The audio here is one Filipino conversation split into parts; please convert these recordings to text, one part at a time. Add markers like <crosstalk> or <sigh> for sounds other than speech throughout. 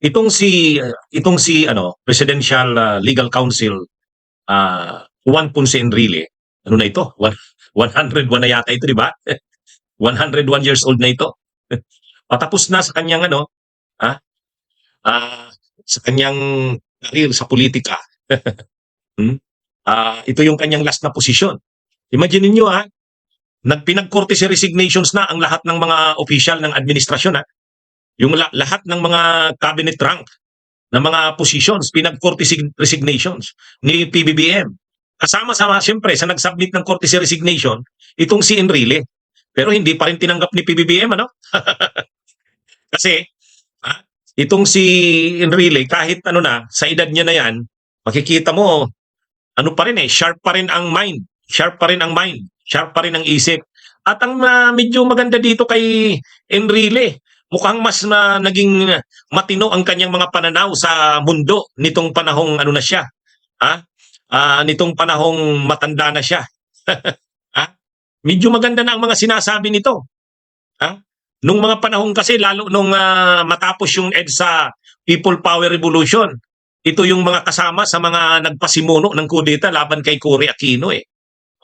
Itong si itong si ano, Presidential ah, Legal Counsel ah Juan Ponce Enrile, ano na ito? One- 101 na yata ito, di ba? <laughs> 101 years old na ito. <laughs> Patapos na sa kanyang ano, ha? Ah, sa kanyang career sa politika. <laughs> hmm? Ah, ito yung kanyang last na posisyon. Imagine niyo ha, nagpinagkorte si resignations na ang lahat ng mga opisyal ng administrasyon ha. Yung la- lahat ng mga cabinet rank ng mga positions, pinag-korte sig- resignations ni PBBM. Kasama-sama siyempre sa nag-submit ng korte si resignation, itong si Enrile. Pero hindi pa rin tinanggap ni PBBM ano? <laughs> Kasi ha, itong si Enrile kahit ano na sa edad niya na yan, makikita mo ano pa rin eh, sharp pa rin ang mind, sharp pa rin ang mind, sharp pa rin ang isip. At ang ah, medyo maganda dito kay Enrile, mukhang mas na naging matino ang kanyang mga pananaw sa mundo nitong panahong ano na siya. Ha? Ah, nitong panahong matanda na siya. <laughs> ha? Medyo maganda na ang mga sinasabi nito. Ha? Nung mga panahon kasi lalo nung ah, matapos yung EDSA People Power Revolution, ito yung mga kasama sa mga nagpasimuno ng kudeta laban kay Cory Aquino eh.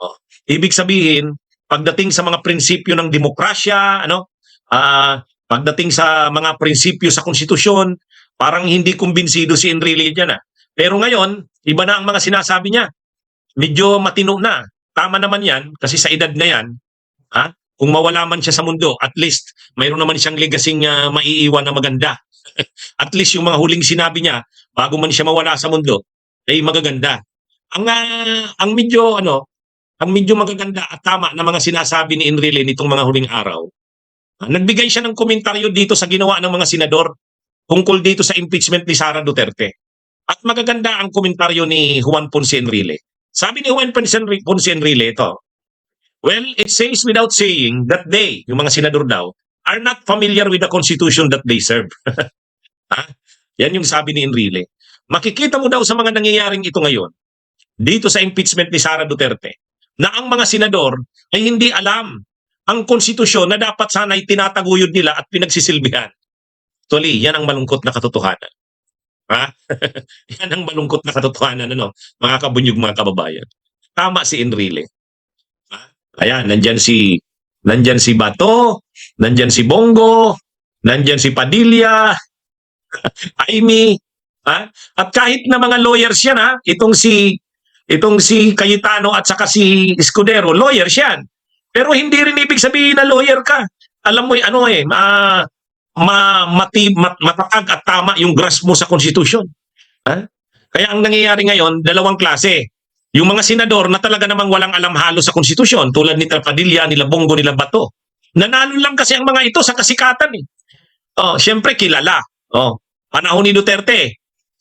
Oh. Ibig sabihin, pagdating sa mga prinsipyo ng demokrasya, ano, ah, pagdating sa mga prinsipyo sa konstitusyon, parang hindi kumbinsido si Enrile diyan ah. Pero ngayon, iba na ang mga sinasabi niya. Medyo matino na. Tama naman 'yan kasi sa edad na 'yan, ha? Kung mawala man siya sa mundo, at least mayroon naman siyang legacy uh, maiiwan na maganda. <laughs> at least yung mga huling sinabi niya bago man siya mawala sa mundo ay magaganda. Ang ah, ang medyo ano, ang medyo magaganda at tama na mga sinasabi ni Enrile nitong mga huling araw. Ah, nagbigay siya ng komentaryo dito sa ginawa ng mga senador tungkol dito sa impeachment ni Sara Duterte. At magaganda ang komentaryo ni Juan Ponce Enrile. Sabi ni Juan Ponce Enri- Ponce Enrile ito, Well, it says without saying that they, yung mga senador daw, are not familiar with the constitution that they serve. ha? <laughs> Yan yung sabi ni Enrile. Makikita mo daw sa mga nangyayaring ito ngayon, dito sa impeachment ni Sara Duterte, na ang mga senador ay hindi alam ang konstitusyon na dapat sana ay tinataguyod nila at pinagsisilbihan. Actually, yan ang malungkot na katotohanan. Ha? <laughs> yan ang malungkot na katotohanan, ano, mga kabunyog, mga kababayan. Tama si Enrile. Ha? Ayan, nandyan si, nandyan si Bato, nandyan si Bongo, nandyan si Padilla, <laughs> Aimee, ha? At kahit na mga lawyers yan, ha? Itong si, itong si Cayetano at saka si Escudero, lawyers yan. Pero hindi rin ibig sabihin na lawyer ka. Alam mo, ano eh, ma, ma, mati, mat, matatag at tama yung grasp mo sa konstitusyon. Ha? Kaya ang nangyayari ngayon, dalawang klase. Yung mga senador na talaga namang walang alam halos sa konstitusyon, tulad ni Padilla, nila Bongo, nila Bato. Nanalo lang kasi ang mga ito sa kasikatan eh. Oh, syempre kilala. Oh, panahon ni Duterte.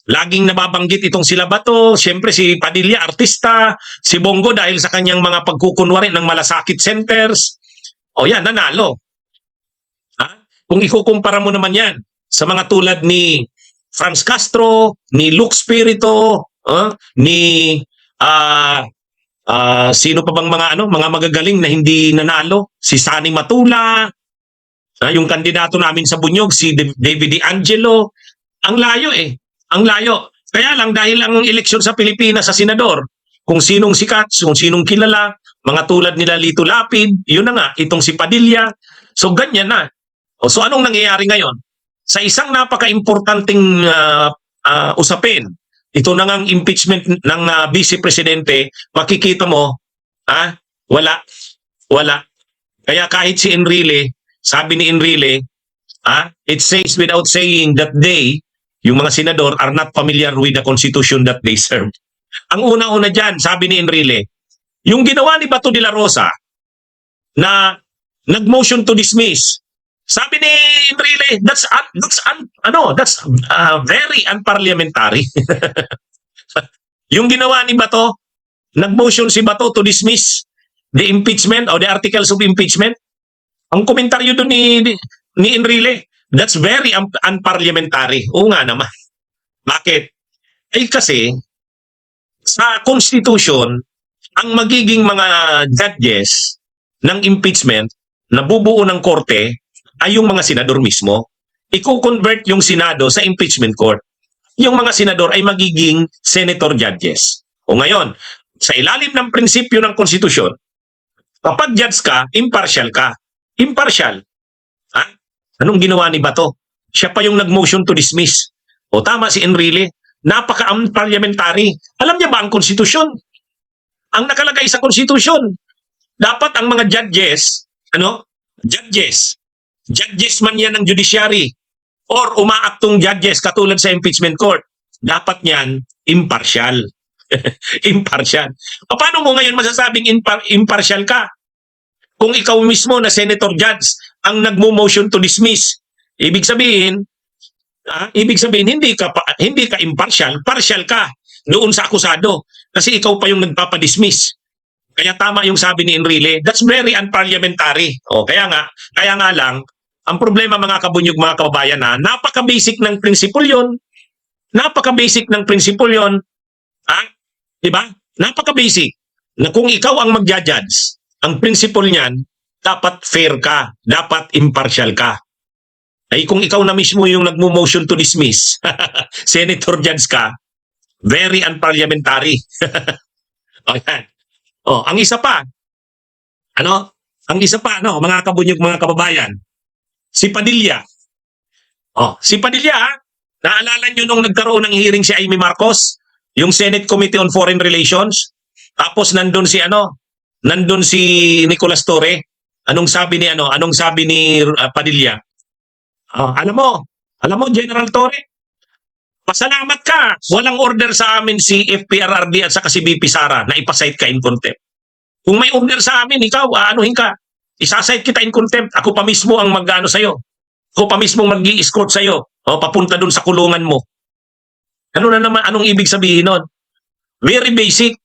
Laging nababanggit itong sila Bato, syempre si Padilla artista, si Bongo dahil sa kanyang mga pagkukunwari ng malasakit centers. O yan, nanalo. Ha? Kung ikukumpara mo naman yan sa mga tulad ni Franz Castro, ni Luke Spirito, ah, ni ah ah, sino pa bang mga ano, mga magagaling na hindi nanalo? Si Sani Matula, ah, yung kandidato namin sa Bunyog, si David D. Angelo. Ang layo eh. Ang layo. Kaya lang dahil ang eleksyon sa Pilipinas sa senador, kung sinong sikat, kung sinong kilala, mga tulad nila Lito Lapid, yun na nga, itong si Padilla. So ganyan na. O, so anong nangyayari ngayon? Sa isang napaka-importanting ah, ah, usapin, ito na ngang impeachment ng ah, vice presidente, makikita mo, ah, wala, wala. Kaya kahit si Enrile, sabi ni Enrile, ah, it says without saying that they, yung mga senador, are not familiar with the constitution that they serve. Ang una-una dyan, sabi ni Enrile, yung ginawa ni Bato de la Rosa na nag-motion to dismiss, sabi ni Enrile, that's un, that's un, ano, that's uh, very unparliamentary. <laughs> yung ginawa ni Bato, nag-motion si Bato to dismiss the impeachment or the articles of impeachment. Ang komentaryo doon ni, ni Enrile, that's very un- unparliamentary. Oo nga naman. Bakit? Ay kasi, sa Constitution, ang magiging mga judges ng impeachment na bubuo ng korte ay yung mga senador mismo. i-convert yung Senado sa impeachment court. Yung mga senador ay magiging senator judges. O ngayon, sa ilalim ng prinsipyo ng konstitusyon, kapag judge ka, impartial ka. Impartial. Anong ginawa ni Bato? Siya pa yung nag-motion to dismiss. O tama si Enrile, napaka-parliamentary. Alam niya ba ang konstitusyon? Ang nakalagay sa konstitusyon, dapat ang mga judges, ano? Judges. Judges man yan ng judiciary or umaaktong judges katulad sa impeachment court. Dapat yan impartial. <laughs> impartial. Paano mo ngayon masasabing impar- impartial ka? Kung ikaw mismo na senator judge ang nagmo-motion to dismiss, ibig sabihin, ah, ibig sabihin hindi ka pa- hindi ka impartial, partial ka doon sa akusado kasi ikaw pa yung nagpapadismiss. Kaya tama yung sabi ni Enrile, that's very unparliamentary. O kaya nga, kaya nga lang, ang problema mga kabunyog mga kababayan na napaka-basic ng principle yon. Napaka-basic ng principle yon. Ha? 'Di ba? Napaka-basic. Na kung ikaw ang magja-judge, ang principle niyan, dapat fair ka, dapat impartial ka. Ay kung ikaw na mismo yung nagmo-motion to dismiss, <laughs> senator judge ka, very unparliamentary. <laughs> o yan. Oh, ang isa pa, ano? Ang isa pa, no, mga kabunyog, mga kababayan, si Padilla. Oh, si Padilla, ha? naalala nyo nung nagkaroon ng hearing si Amy Marcos, yung Senate Committee on Foreign Relations, tapos nandun si ano, nandun si Nicolas Torre. Anong sabi ni ano, anong sabi ni uh, Padilla? Oh, alam mo, alam mo General Torre, pasalamat ka. Walang order sa amin si FPRRD at saka si BP Sara na ipasite ka in contempt. Kung may order sa amin, ikaw, aanuhin ka. Isasite kita in contempt. Ako pa mismo ang mag-ano sa'yo. Ako pa mismo mag escort sa'yo. O, papunta dun sa kulungan mo. Ano na naman, anong ibig sabihin nun? Very basic.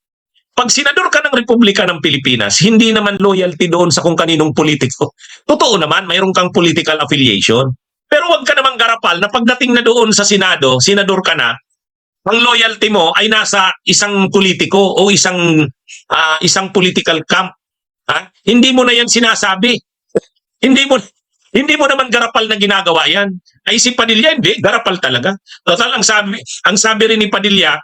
Pag senador ka ng Republika ng Pilipinas, hindi naman loyalty doon sa kung kaninong politiko. Totoo naman, mayroon kang political affiliation. Pero wag ka namang garapal na pagdating na doon sa Senado, senador ka na, ang loyalty mo ay nasa isang politiko o isang ah, isang political camp. Ha? Hindi mo na yan sinasabi. Hindi mo hindi mo naman garapal na ginagawa yan. Ay si Padilla hindi, garapal talaga. Total ang sabi, ang sabi rin ni Padilla,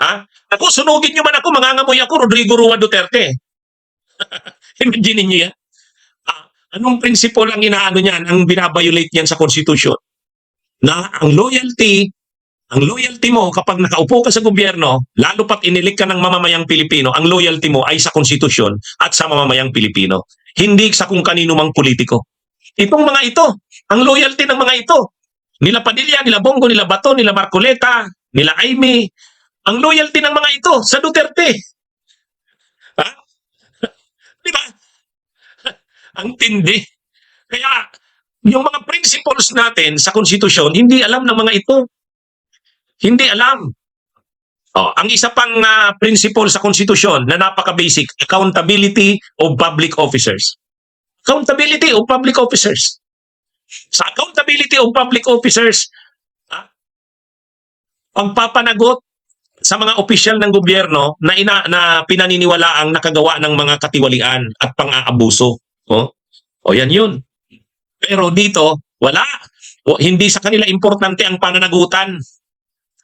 ha? Ako sunugin niyo man ako, mangangamoy ako Rodrigo Rua Duterte. <laughs> Imagine niyo yan. Ah, anong principle ang inaano niyan, ang binabiolate niyan sa constitution? Na ang loyalty ang loyalty mo kapag nakaupo ka sa gobyerno, lalo pat inilik ka ng mamamayang Pilipino, ang loyalty mo ay sa konstitusyon at sa mamamayang Pilipino. Hindi sa kung kanino mang politiko. Itong mga ito, ang loyalty ng mga ito, nila Padilla, nila Bongo, nila Bato, nila Marcoleta, nila Aimee, ang loyalty ng mga ito sa Duterte. Ha? <laughs> Di ba? <laughs> ang tindi. Kaya, yung mga principles natin sa konstitusyon, hindi alam ng mga ito. Hindi alam. Oh, ang isa pang ah, principle sa konstitusyon na napaka-basic, accountability of public officers. Accountability of public officers. Sa accountability of public officers, ah, pagpapanagot sa mga opisyal ng gobyerno na ina, na pinaniniwala ang nakagawa ng mga katiwalian at pang-aabuso. Oh, o yan yun. Pero dito, wala. O, hindi sa kanila importante ang pananagutan.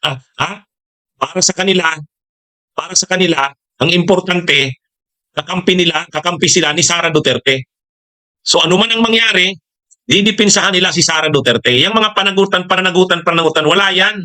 Ah, ha? Para sa kanila, para sa kanila, ang importante, kakampi nila, kakampi sila ni Sara Duterte. So ano man ang mangyari, didipinsahan nila si Sara Duterte. Yung mga panagutan, pananagutan, pananagutan, wala yan.